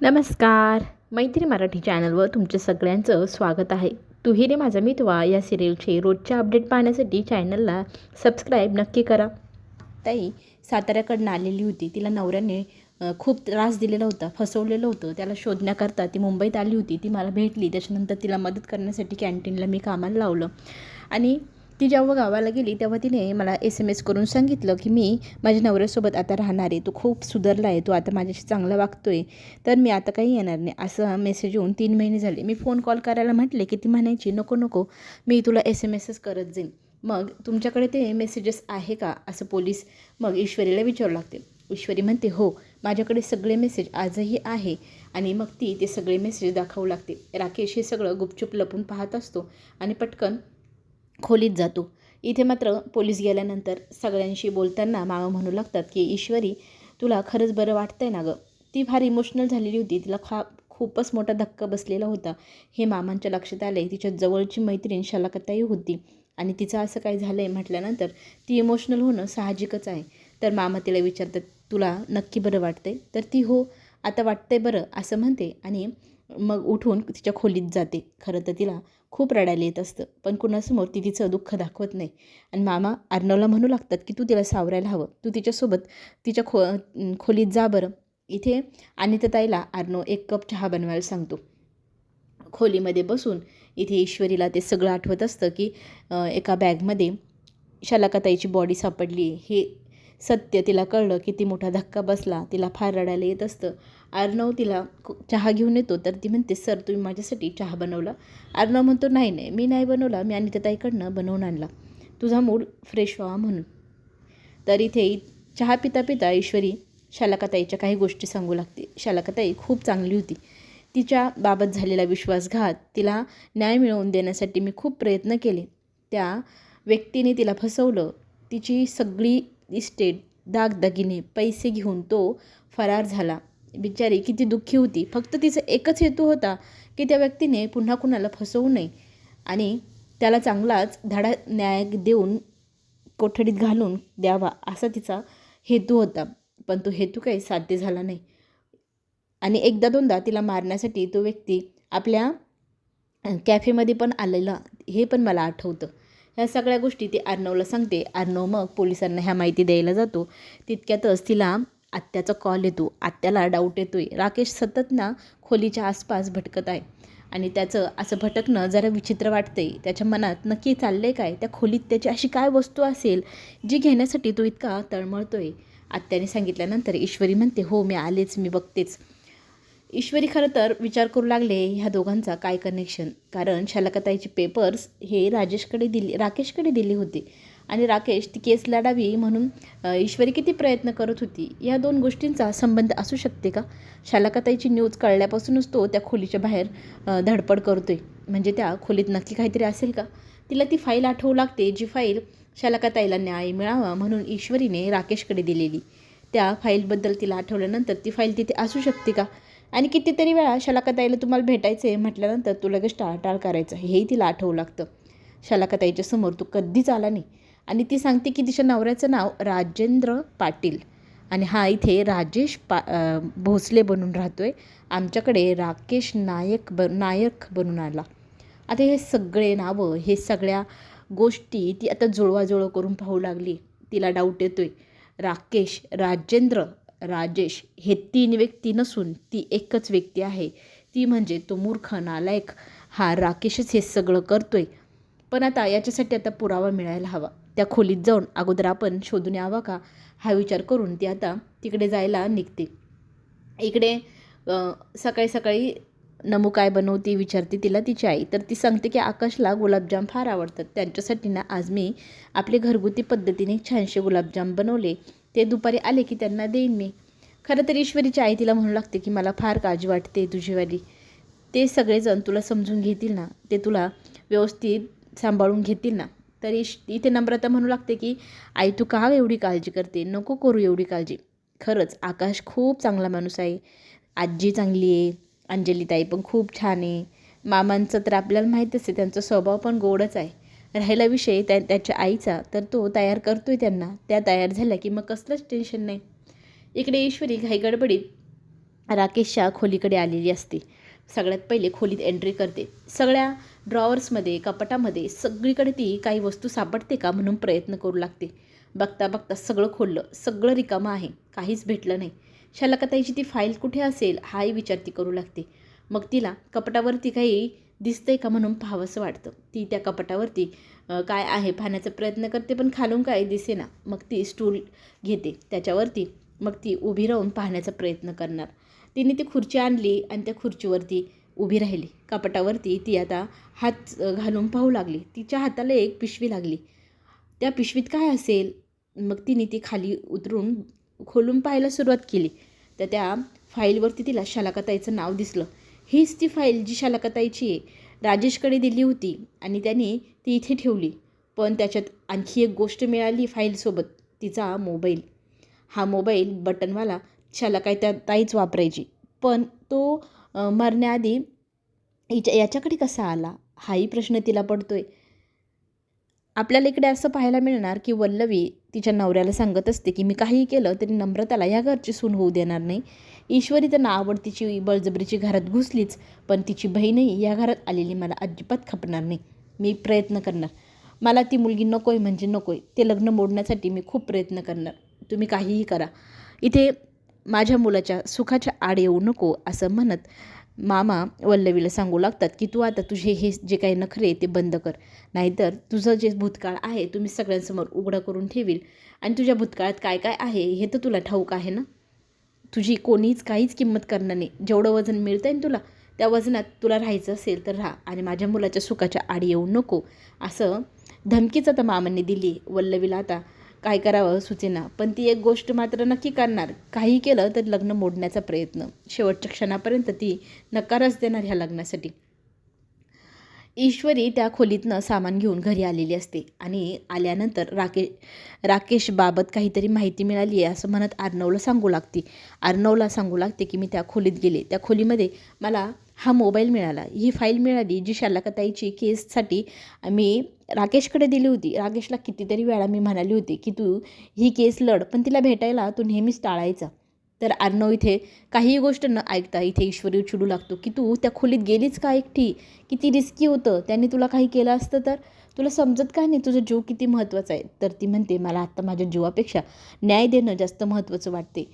नमस्कार. मैत्री मराठी चॅनलवर तुमच्या सगळ्यांचं स्वागत आहे. तुही रे माझा मितवा या सिरियलचे रोजच्या अपडेट पाहण्यासाठी चॅनलला सबस्क्राईब नक्की करा. ताई साताऱ्याकडनं आलेली होती. तिला नवऱ्याने खूप त्रास दिलेला होता फसवलेलं होतं. त्याला शोधण्याकरता ती मुंबईत आली होती. ती मला भेटली. त्याच्यानंतर तिला मदत करण्यासाठी कॅन्टीनला मी कामाला लावलं. आणि ती जेव्हा गावाला गेली तेव्हा तिने मला एस एम एस करून सांगितलं की मी माझ्या नवऱ्यासोबत आता राहणार आहे. तो खूप सुधारला आहे. तो आता माझ्याशी चांगला वागतो आहे तर मी आता काही येणार नाही. असं मेसेज येऊन तीन महिने झाले. मी फोन कॉल करायला म्हटले की ती म्हणायची नको नको. मी तुला एस एम एसच करत जाईन. मग तुमच्याकडे ते मेसेजेस आहे का? असं पोलीस मग ईश्वरीला विचारू लागते. ईश्वरी म्हणते हो माझ्याकडे सगळे मेसेज आजही आहे. आणि मग ती ते सगळे मेसेज दाखवू लागते. राकेश हे सगळं गुपचूप लपून पाहत असतो आणि पटकन खोलीत जातो. इथे मात्र पोलीस गेल्यानंतर सगळ्यांशी बोलताना मामा म्हणू लागतात की ईश्वरी तुला खरंच बरं वाटतंय ना गं? ती फार इमोशनल झालेली होती. तिला खा खूपच मोठा धक्का बसलेला होता. हे मामांच्या लक्षात आले तिच्या जवळची मैत्रीण शलाकताई होती. आणि तिचं असं काय झालं आहे म्हटल्यानंतर ती इमोशनल होणं साहजिकच आहे. तर मामा तिला विचारतात तुला नक्की बरं वाटतंय? तर ती हो आता वाटतंय बरं असं म्हणते. आणि मग उठून तिच्या खोलीत जाते. खरं तर तिला खूप रडायला येत असतं. पण कुणासमोर ती तिचं दुःख दाखवत नाही. आणि मामा अर्णवला म्हणू लागतात की तू तिला सावरायला हवं. तू तिच्यासोबत तिच्या खो खोलीत जा बरं. इथे अनितताईला ताईला अर्णव एक कप चहा बनवायला सांगतो. खोलीमध्ये बसून इथे ईश्वरीला ते सगळं आठवत असतं की एका बॅगमध्ये शलाकाताईची बॉडी सापडली हे सत्य तिला कळलं किती मोठा धक्का बसला तिला फार रडायला येत असतं. अर्णव तिला चहा घेऊन येतो तर ती म्हणते सर तुम्ही माझ्यासाठी चहा बनवला? अर्णव म्हणतो नाही नाही मी नाही बनवला मी आणि ताईकडनं बनवून आणला. तुझा मूड फ्रेश व्हावा म्हणून. तर इथे चहा पिता पिता ईश्वरी शालाकाताईच्या काही गोष्टी सांगू लागते. शालाकाताई खूप चांगली होती. तिच्या बाबत झालेला विश्वासघात तिला न्याय मिळवून देण्यासाठी मी खूप प्रयत्न केले. त्या व्यक्तीने तिला फसवलं. तिची सगळी इस्टेट दागदागिने पैसे घेऊन तो फरार झाला. बिचारी किती दुःखी होती. फक्त तिचा एकच हेतू होता की त्या व्यक्तीने पुन्हा कुणाला फसवू नये आणि त्याला चांगलाच धडा न्याय देऊन कोठडीत घालून द्यावा असा तिचा हेतू होता. पण तो हेतू काही साध्य झाला नाही. आणि एकदा दोनदा तिला मारण्यासाठी तो व्यक्ती आपल्या कॅफेमध्ये पण आलेला. हे पण मला आठवतं. ह्या सगळ्या गोष्टी ती अर्णवला सांगते. अर्णव मग पोलिसांना ह्या माहिती द्यायला जातो. तितक्यातच तिला आत्याचा कॉल येतो. आत्याला डाऊट येतो आहे राकेश सतत ना खोलीच्या आसपास भटकत आहे. आणि त्याचं असं भटकणं जरा विचित्र वाटतंय. त्याच्या मनात नक्की चाललं आहे काय? त्या खोलीत त्याची अशी काय वस्तू असेल जी घेण्यासाठी तो इतका तळमळतो आहे आत्याने सांगितल्यानंतर ईश्वरी म्हणते हो मी आलेच मी बघतेच. ईश्वरी खरं तर विचार करू लागले ह्या दोघांचा काय कनेक्शन कारण शालकताईचे पेपर्स हे राजेशकडे दिली राकेशकडे दिले होते. आणि राकेश ती केस लढावी म्हणून ईश्वरी किती प्रयत्न करत होती. या दोन गोष्टींचा संबंध असू शकते का? शालकताईची न्यूज कळल्यापासूनच तो त्या खोलीच्या बाहेर धडपड करतोय. म्हणजे त्या खोलीत नक्की काहीतरी असेल का? तिला ती फाईल आठवू लागते जी फाईल शालकाताईला न्याय मिळावा म्हणून ईश्वरीने राकेशकडे दिलेली. त्या फाईलबद्दल तिला आठवल्यानंतर ती फाईल तिथे असू शकते का? आणि कितीतरी वेळा शलाकाताईला तुम्हाला भेटायचं आहे म्हटल्यानंतर तू लगेच टाळटाळ करायचं. हेही तिला आठवू लागतं. शलाकाताईच्या समोर तू कधीच आला नाही. आणि ती सांगते की तिच्या नवऱ्याचं नाव राजेंद्र पाटील. आणि हा इथे राजेश पा भोसले बनून राहतो आहे आमच्याकडे राकेश नायक ब नायक बनून आला. आता हे सगळे नावं हे सगळ्या गोष्टी ती आता जुळवाजुळव करून पाहू लागली. तिला डाऊट येतो आहे राकेश राजेंद्र राजेश हे तीन व्यक्ती नसून ती एकच व्यक्ती आहे. ती म्हणजे तो मूर्ख नालायक हा राकेशच हे सगळं करतोय. पण आता याच्यासाठी आता पुरावा मिळायला हवा. त्या खोलीत जाऊन अगोदर आपण शोधून यावा का? हा विचार करून ती आता तिकडे जायला निघते. इकडे सकाळी सकाळी नमू काय बनवते विचारते तिला तिची आई. तर ती सांगते की आकाशला गुलाबजाम फार आवडतात. त्यांच्यासाठी ना आज मी आपले घरगुती पद्धतीने छानसे गुलाबजाम बनवले. ते दुपारी आले की त्यांना देईन मी. खरं तर ईश्वरीची आई तिला म्हणू लागते की मला फार काळजी वाटते तुझीवाली ते सगळेजण तुला समजून घेतील ना? ते तुला व्यवस्थित सांभाळून घेतील ना? तर इश इथे नम्रता म्हणू लागते की आई तू का एवढी काळजी करते? नको करू एवढी काळजी. खरंच आकाश खूप चांगला माणूस आहे. आजी चांगली आहे. अंजलीताई पण खूप छान आहे. मामांचं तर आपल्याला माहीतच आहे त्यांचा स्वभाव पण गोडच आहे. राहिला विषय त्या त्याच्या आईचा तर तो तयार करतोय त्यांना. त्या तयार झाल्या की मग कसलंच टेन्शन नाही. इकडे ईश्वरी घाई गडबडीत राकेशच्या खोलीकडे आलेली असते. सगळ्यात पहिले खोलीत एंट्री करते. सगळ्या ड्रॉवर्समध्ये कपाटामध्ये सगळीकडे ती काही वस्तू सापडते का म्हणून प्रयत्न करू लागते. बघता बघता सगळं खोललं. सगळं रिकामं आहे. काहीच भेटलं नाही. शलाकाताईची ती फाईल कुठे असेल? हाही विचार ती करू लागते. मग तिला कपाटावरती काही दिसतंय का म्हणून पाहावंसं वाटतं. ती त्या कपाटावरती काय आहे पाहण्याचा प्रयत्न करते पण खालून काय दिसेना. मग ती स्टूल घेते. त्याच्यावरती मग ती उभी राहून पाहण्याचा प्रयत्न करणार. तिने ती खुर्ची आणली आणि त्या खुर्चीवरती उभी राहिली. कपाटावरती ती आता हात घालून पाहू लागली. तिच्या हाताला एक पिशवी लागली. त्या पिशवीत काय असेल? मग तिने ती खाली उतरून खोलून पाहायला सुरुवात केली. तर त्या फाईलवरती तिला शालाकाताईचं नाव दिसलं. हीच ती फाईल जी शालाकाताईची आहे. राजेशकडे दिली होती आणि त्याने ती इथे ठेवली. पण त्याच्यात आणखी एक गोष्ट मिळाली फाईलसोबत तिचा मोबाईल. हा मोबाईल बटनवाला शालाकाई त्या ताईच वापरायची. पण तो मरण्याआधी हिच्या याच्याकडे कसा आला? हाही प्रश्न तिला पडतो आहे आपल्याला इकडे असं पाहायला मिळणार की वल्लवी तिच्या नवऱ्याला सांगत असते की मी काहीही केलं तरी नम्रताला या घरची सून होऊ देणार नाही. ईश्वरी त्यांना आवडतीची तिची बळजबरीची घरात घुसलीच पण तिची बहीणही या घरात आलेली मला अजिबात खपणार नाही. मी प्रयत्न करणार. मला ती मुलगी नको आहे म्हणजे नको आहे ते लग्न मोडण्यासाठी मी खूप प्रयत्न करणार. तुम्ही काहीही करा. इथे माझ्या मुलाच्या सुखाच्या आड येऊ नको असं म्हणत मामा वल्लवीला सांगू लागतात की तू आता तुझे हे जे काही नखरे आहे ते बंद कर. नाहीतर तुझं जे भूतकाळ आहे तुम्ही सगळ्यांसमोर उघडं करून ठेवील. आणि तुझ्या भूतकाळात काय काय आहे हे तर तुला ठाऊक आहे ना? तुझी कोणीच काहीच किंमत करणार नाही. जेवढं वजन मिळतं आहे तुला त्या वजनात तुला राहायचं असेल तर राहा आणि माझ्या मुलाच्या सुखाच्या आड येऊ नको. असं धमकीच आता मामांनी दिली वल्लवीला आता. काय करावं सुचेना. पण ती एक गोष्ट मात्र नक्की करणार. काही केलं तर लग्न मोडण्याचा प्रयत्न. शेवटच्या क्षणापर्यंत ती नकारच देणार ह्या लग्नासाठी. ईश्वरी त्या खोलीतनं सामान घेऊन घरी आलेली असते. आणि आल्यानंतर राके राकेशबाबत काहीतरी माहिती मिळाली आहे असं म्हणत अर्णवला सांगू लागते. अर्णवला सांगू लागते की मी त्या खोलीत गेले. त्या खोलीमध्ये मला हा मोबाईल मिळाला. ही फाईल मिळाली जी शालाकताईची केससाठी मी राकेशकडे दिली होती. राकेशला कितीतरी वेळा मी म्हणाली होती की तू ही केस लढ पण तिला भेटायला तू नेहमीच टाळायचा. तर अर्णव इथे काहीही गोष्ट न ऐकता इथे ईश्वरी चिडू लागतो की तू त्या खोलीत गेलीच का एकटी? किती रिस्की होतं? त्यांनी तुला काही केलं असतं तर? तुला समजत काय नाही तुझा जीव किती महत्त्वाचा आहे? तर ती म्हणते मला आत्ता माझ्या जीवापेक्षा न्याय देणं जास्त महत्त्वाचं वाटते.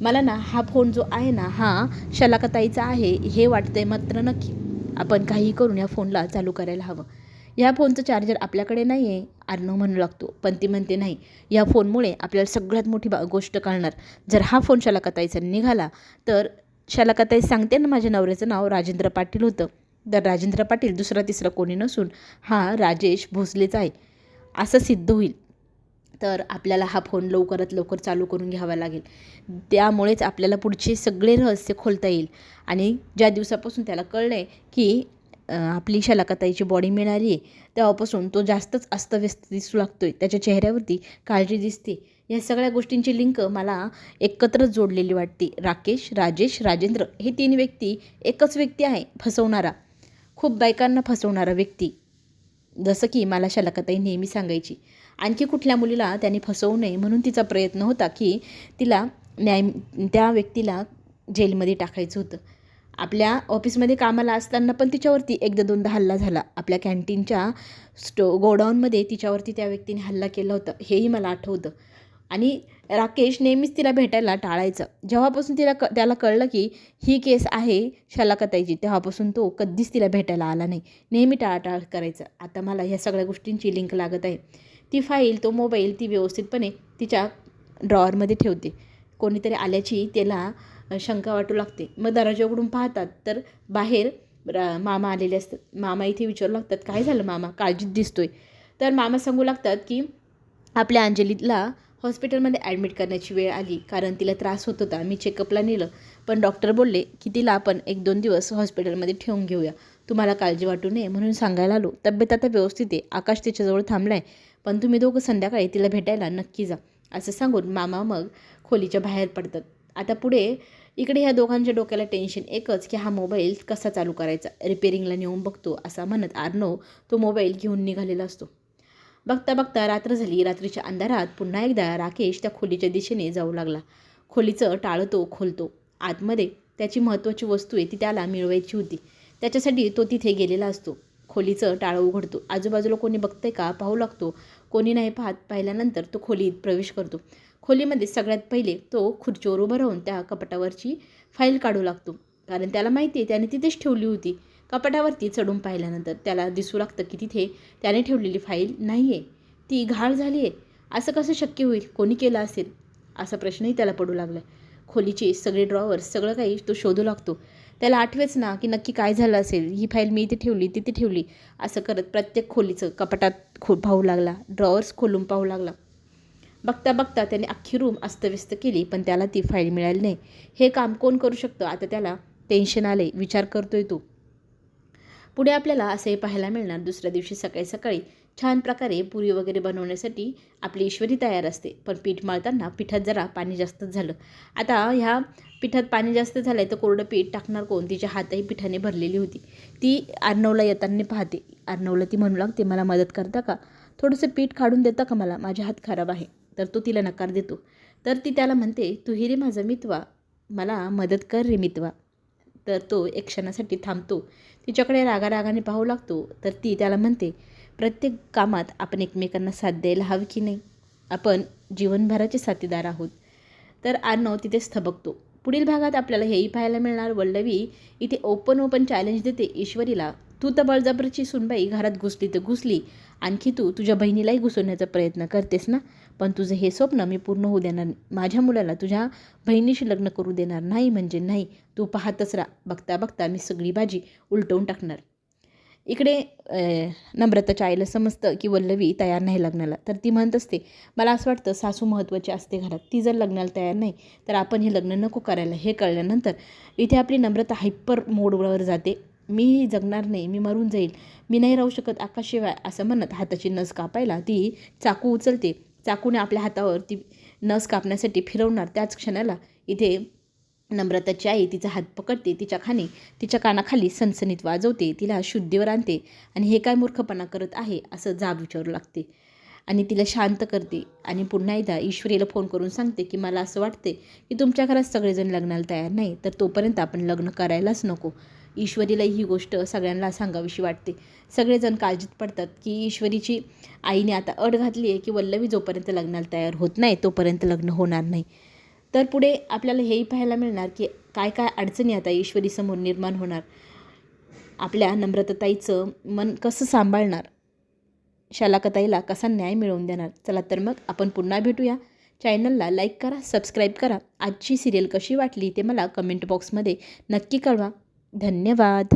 मला ना हा फोन जो आहे ना हा शलाकताईचा आहे हे वाटतंय मात्र नक्की. आपण काही करून या फोनला चालू करायला हवं. ह्या फोनचं चार्जर आपल्याकडे नाही आहे अर्णव म्हणू लागतो. पण ती म्हणते नाही या फोनमुळे आपल्याला सगळ्यात मोठी बा गोष्ट कळणार. जर हा फोन शलाकताईचा निघाला तर शलाकताई सांगते ना माझ्या नवऱ्याचं नाव राजेंद्र पाटील होतं. तर राजेंद्र पाटील दुसरा तिसरा कोणी नसून हा राजेश भोसलेचा आहे. असं सिद्ध होईल. तर आपल्याला हा फोन लवकरात लवकर चालू करून घ्यावा लागेल. त्यामुळेच आपल्याला पुढचे सगळे रहस्य खोलता येईल. आणि ज्या दिवसापासून त्याला कळलं आहे की आपली शलाकताईची बॉडी मिळाली आहे तेव्हापासून तो जास्तच अस्तव्यस्त दिसू लागतो आहे त्याच्या चेहऱ्यावरती काळजी दिसते. या सगळ्या गोष्टींची लिंक मला एकत्रच जोडलेली वाटते. राकेश राजेश राजेंद्र हे तीन व्यक्ती एकच व्यक्ती आहे फसवणारा. खूप बायकांना फसवणारा व्यक्ती. जसं की मला शलाकताई नेहमी सांगायची. आणखी कुठल्या मुलीला त्याने फसवू नये म्हणून तिचा प्रयत्न होता की तिला न्याय त्या व्यक्तीला जेलमध्ये टाकायचं होतं. आपल्या ऑफिसमध्ये कामाला असताना पण तिच्यावरती एकदा दोनदा हल्ला झाला. आपल्या कॅन्टीनच्या स्टो गोडाऊनमध्ये तिच्यावरती त्या व्यक्तीने हल्ला केला होता. हेही मला आठवतं. आणि राकेश नेहमीच तिला भेटायला टाळायचं. जेव्हापासून तिला क त्याला कळलं की ही केस आहे शलाकताईची तेव्हापासून तो कधीच तिला भेटायला आला नाही. नेहमी टाळाटाळ करायचं. आता मला ह्या सगळ्या गोष्टींची लिंक लागत आहे. ती फाईल तो मोबाईल ती व्यवस्थितपणे तिच्या ड्रॉवरमध्ये ठेवते. कोणीतरी आल्याची त्याला शंका वाटू लागते. मग दरवाजा उघडून पाहतात तर बाहेर रा मामा आलेले असतात. मामा इथे विचारू लागतात काय झालं मामा? काळजीत दिसतोय. तर मामा सांगू लागतात की आपल्या अंजलीला हॉस्पिटलमध्ये ॲडमिट करण्याची वेळ आली कारण तिला त्रास होत होता. मी चेकअपला नेलं पण डॉक्टर बोलले की तिला आपण एक दोन दिवस हॉस्पिटलमध्ये ठेवून घेऊया. तुम्हाला काळजी वाटू नये म्हणून सांगायला आलो. तब्येत आता व्यवस्थित आहे. आकाश तिच्याजवळ थांबला आहे पण तुम्ही दोघं संध्याकाळी तिला भेटायला नक्की जा असं सांगून मामा मग खोलीच्या बाहेर पडतात. आता पुढे इकडे ह्या दोघांच्या डोक्याला टेन्शन एकच की हा मोबाईल कसा चालू करायचा? रिपेरिंगला नेऊन बघतो असा म्हणत आर्नव तो मोबाईल घेऊन निघालेला असतो. बघता बघता रात्र झाली. रात्रीच्या अंधारात पुन्हा एकदा राकेश त्या खोलीच्या दिशेने जाऊ लागला. खोलीचं टाळं तो खोलतो. आतमध्ये त्याची महत्त्वाची वस्तू आहे ती त्याला मिळवायची होती. त्याच्यासाठी तो तिथे गेलेला असतो. खोलीचं टाळं उघडतो. आजूबाजूला कोणी बघतंय का? पाहू लागतो. कोणी नाही पाहत पाहिल्यानंतर तो खोलीत प्रवेश करतो. खोलीमध्ये सगळ्यात पहिले तो खुर्चीवर उभं राहून त्या कपाटावरची फाईल काढू लागतो. कारण त्याला माहिती आहे त्याने तिथेच ठेवली होती. कपाटावरती चढून पाहिल्यानंतर त्याला दिसू लागतं की तिथे त्याने ठेवलेली फाईल नाही आहे ती घाळ झाली आहे असं कसं शक्य होईल? कोणी केलं असेल? असा प्रश्नही त्याला पडू लागला खोलीचे सगळे ड्रॉवर सगळं काही तो शोधू लागतो. त्याला आठवेच ना की नक्की काय झालं असेल? ही फाईल मी इथे ठेवली तिथे ठेवली. असं करत प्रत्येक खोलीचं कपाटात खो पाहू लागला. ड्रॉवर्स खोलून पाहू लागला. बघता बघता त्याने अख्खी रूम अस्तव्यस्त केली पण त्याला ती फाईल मिळाली नाही. हे काम कोण करू शकतं? आता त्याला टेन्शन आले विचार करतोय तो. पुढे आपल्याला असे पाहायला मिळणार दुसऱ्या दिवशी सकाळी सकाळी छान प्रकारे पुरी वगैरे बनवण्यासाठी आपली ईश्वरी तयार असते. पण पीठ मळताना पिठात जरा पाणी जास्तच झालं. आता ह्या पिठात पाणी जास्त झालं आहे तर कोरडं पीठ टाकणार कोण? तिच्या हातही पिठाने भरलेली होती. ती अर्णवला येताना पाहते. अर्णवला ती म्हणू लागते मला मदत करता का? थोडंसं पीठ काढून देता का मला? माझे हात खराब आहे. तर तो तिला नकार देतो. तर ती त्याला म्हणते तू रे माझा मितवा. मला मदत कर रे मितवा. तर तो एक क्षणासाठी थांबतो. तिच्याकडे रागारागाने पाहू लागतो तर ती त्याला म्हणते प्रत्येक कामात आपण एकमेकांना साथ द्यायला हवी की नाही? आपण जीवनभराचे साथीदार आहोत. तर आर्नव तिथेच थबकतो पुढील भागात आपल्याला हेही पाहायला मिळणार वल्लवी इथे ओपन ओपन चॅलेंज देते ईश्वरीला. तू तर बळजबरीची सुनबाई घरात घुसली तर घुसली. आणखी तू तुझ्या बहिणीलाही घुसवण्याचा प्रयत्न करतेस ना? पण तुझं हे स्वप्न मी पूर्ण होऊ देणार माझ्या मुलाला तुझ्या बहिणीशी लग्न करू देणार नाही म्हणजे नाही. तू पाहतच राहा. बघता बघता मी सगळी भाजी उलटवून टाकणार. इकडे नम्रताच्या आईला समजतं की वल्लवी तयार नाही लग्नाला. तर ती म्हणत असते मला असं वाटतं सासू महत्त्वाची असते घरात. ती जर लग्नाला तयार नाही तर आपण हे लग्न नको करायला. हे कळल्यानंतर इथे आपली नम्रता हायपर मोडवर जाते. मी जगणार नाही मी मरून जाईल. मी नाही राहू शकत आकाशिवाय असं म्हणत हाताची नस कापायला ती चाकू उचलते. चाकूने आपल्या हातावर ती नस कापण्यासाठी फिरवणार त्याच क्षणाला इथे नम्रताची आई तिचा हात पकडते तिच्या खाने तिच्या कानाखाली सनसनीत वाजवते तिला शुद्धीवर आणते आणि हे काय मूर्खपणा करत आहे असं जाब विचारू लागते. आणि तिला शांत करते आणि पुन्हा एकदा ईश्वरीला फोन करून सांगते की मला असं वाटते की तुमच्या घरात सगळेजण लग्नाला तयार नाही तर तोपर्यंत आपण लग्न करायलाच नको. ईश्वरीला ही गोष्ट सगळ्यांना सांगावीशी वाटते. सगळेजण काळजीत पडतात की ईश्वरीची आईने आता अट घातली आहे की वल्लवी जोपर्यंत लग्नाला तयार होत नाही तोपर्यंत लग्न होणार नाही. तर पुढे आपल्याला हेही पाहायला मिळणार की काय काय अडचणी आता ईश्वरीसमोर निर्माण होणार. आपल्या नम्रताताईचं मन कसं सांभाळणार? शालाकताईला कसा न्याय मिळवून देणार? चला तर मग आपण पुन्हा भेटूया. चॅनलला लाईक करा सबस्क्राईब करा. आजची सिरियल कशी वाटली ते मला कमेंट बॉक्समध्ये नक्की कळवा. धन्यवाद.